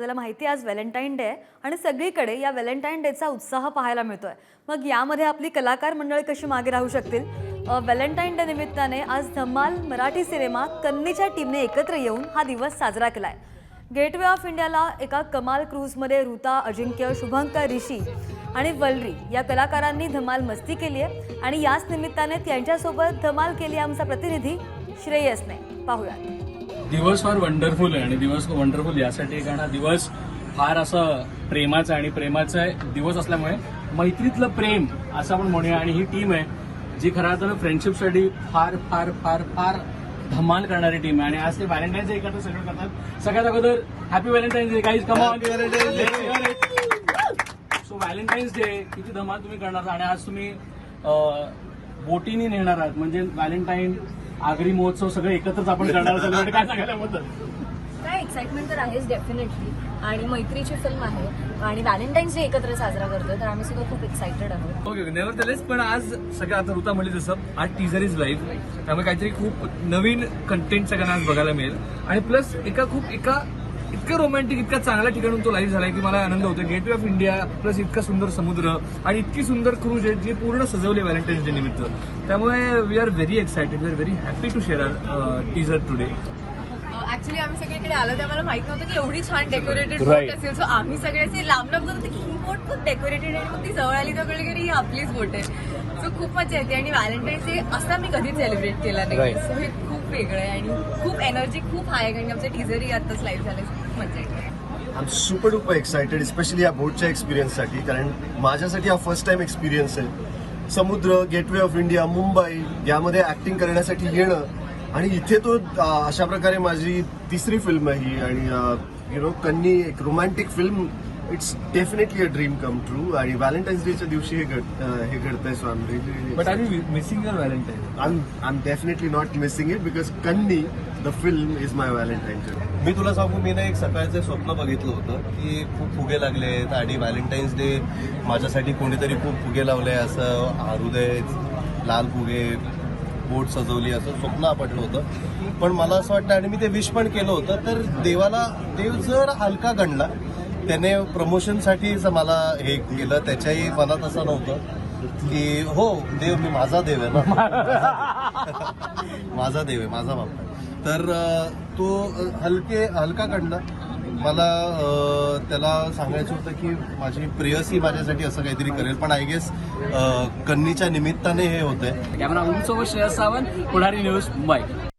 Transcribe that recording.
आपल्याला माहिती आहे आज व्हॅलेंटाईन डे आहे आणि सगळीकडे या व्हॅलेंटाईन डेचा उत्साह पाहायला मिळतोय. मग यामध्ये आपली कलाकार मंडळी कशी मागे राहू शकतील? व्हॅलेंटाईन डे निमित्ताने आज धम्माल मराठी सिनेमा कन्नीच्या टीमने एकत्र येऊन हा दिवस साजरा केलाय. गेटवे ऑफ इंडियाला एका कमाल क्रूजमध्ये ऋता अजिंक्य शुभंकर ऋषी आणि वलरी या कलाकारांनी धमाल मस्ती केली आहे आणि याच निमित्ताने त्यांच्यासोबत धमाल केली आमचा प्रतिनिधी श्रेयसने. पाहूयात. दिवस फार वंडरफुल आहे आणि दिवस वंडरफुल यासाठी कारण हा दिवस फार असं प्रेमाचा आणि प्रेमाचा दिवस असल्यामुळे मैत्रीतलं प्रेम असं आपण म्हणूया. आणि ही टीम आहे जी खरं अर्थानं फ्रेंडशिपसाठी फार फार फार फार धमाल करणारी टीम आहे. आणि आज ते व्हॅलेंटाईन्स डे एकत्र सगळं करतात. सगळ्यात अगोदर हॅपी व्हॅलेंटाईन्स डे काहीच कमा सो व्हॅलेंटाईन्स डे किती धमाल तुम्ही करणार आणि आज तुम्ही बोटीने नेणार आहात. म्हणजे व्हॅलेंटाईन आगरी महोत्सव सगळं एकत्रच आपण करणार आहोत. काय सांगायला काय एक्साइटमेंट तर आहेच डेफिनेटली आणि मैत्रीची फिल्म आहे. आणि व्हॅलेंटाईन्स डे एकत्र साजरा करतोय तर आम्ही सुद्धा खूप एक्साइटेड आहोत. ओके नेव्हर पण आज सगळं आता ऋता म्हणली जसं आज टीजर इज लाईव्ह त्यामुळे काहीतरी खूप नवीन कंटेंट सगळ्यांना आज बघायला मिळेल. आणि प्लस एका खूप एका इतकं रोमॅन्टिक इतका चांगल्या ठिकाणून तो लाईव्ह झालाय की मला आनंद होतो गेटवे ऑफ इंडिया प्लस इतका सुंदर समुद्र आणि इतकी सुंदर क्रूज आहे जे पूर्ण सजवले व्हॅलेंटाईन्स डे निमित्त. त्यामुळे we are very excited we are very happy to share our teaser today actually आम्ही सगळीकडे आलो ते आम्हाला माहीत नव्हतं की एवढी छान डेकोरेटेड. बोट असेल. सो आम्ही सगळे असे लांब लांब होतो की ही बोट खूप डेकोरेटेड आणि मग ती जवळ आली तर कळली की ही आपलीच बोट आहे. सो खूप मजा येते आणि व्हॅलेंटाईन्स डे असा मी कधीच सेलिब्रेट केला नाही. सो हे खूप वेगळं आहे आणि खूप एनर्जी खूप हाय आहे. आणि आमचे टीजरही आताच लाईव्ह झाले. खूप मजा येते. I am super duper excited specially या बोटच्या एक्सपिरियन्ससाठी कारण माझ्यासाठी हा फर्स्ट टाइम एक्सपिरियन्स आहे. समुद्र गेटवे ऑफ इंडिया मुंबई यामध्ये ॲक्टिंग करण्यासाठी येणं. आणि इथे तो अशा प्रकारे माझी तिसरी फिल्म आहे ही. आणि यु नो कन्नी एक romantic film it's definitely a dream come true आणि व्हॅलेंटाईन्स डेच्या दिवशी हे घड हे घडतंय so I am really but are you missing your Valentine I am definitely not missing it because Kanni the film is my Valentine day मी तुला सांगू मी ना एक सकाळचं स्वप्न बघितलं होतं की खूप फुगे लागले आहेत आणि व्हॅलेंटाईन्स डे माझ्यासाठी कोणीतरी खूप फुगे लावले असं हृदय लाल फुगे बोट सजवली असं स्वप्न आपटलं होतं. पण मला असं वाटतं आणि मी ते विश पण केलं होतं तर देवाला देव जर हलका गणला त्याने प्रमोशनसाठी मला हे केलं त्याच्याही मनात असं नव्हतं की हो देव मी माझा देव आहे ना. माझा देव आहे माझा बाप तर तो हलके हलका कडला मला त्याला सांगायचं होतं की माझी प्रेयसी माझ्यासाठी असं काहीतरी करेल पण आय गेस कन्नीच्या निमित्ताने हे होतंय. कॅमेरा व श्रेयस सावंत पुढारी न्यूज मुंबई.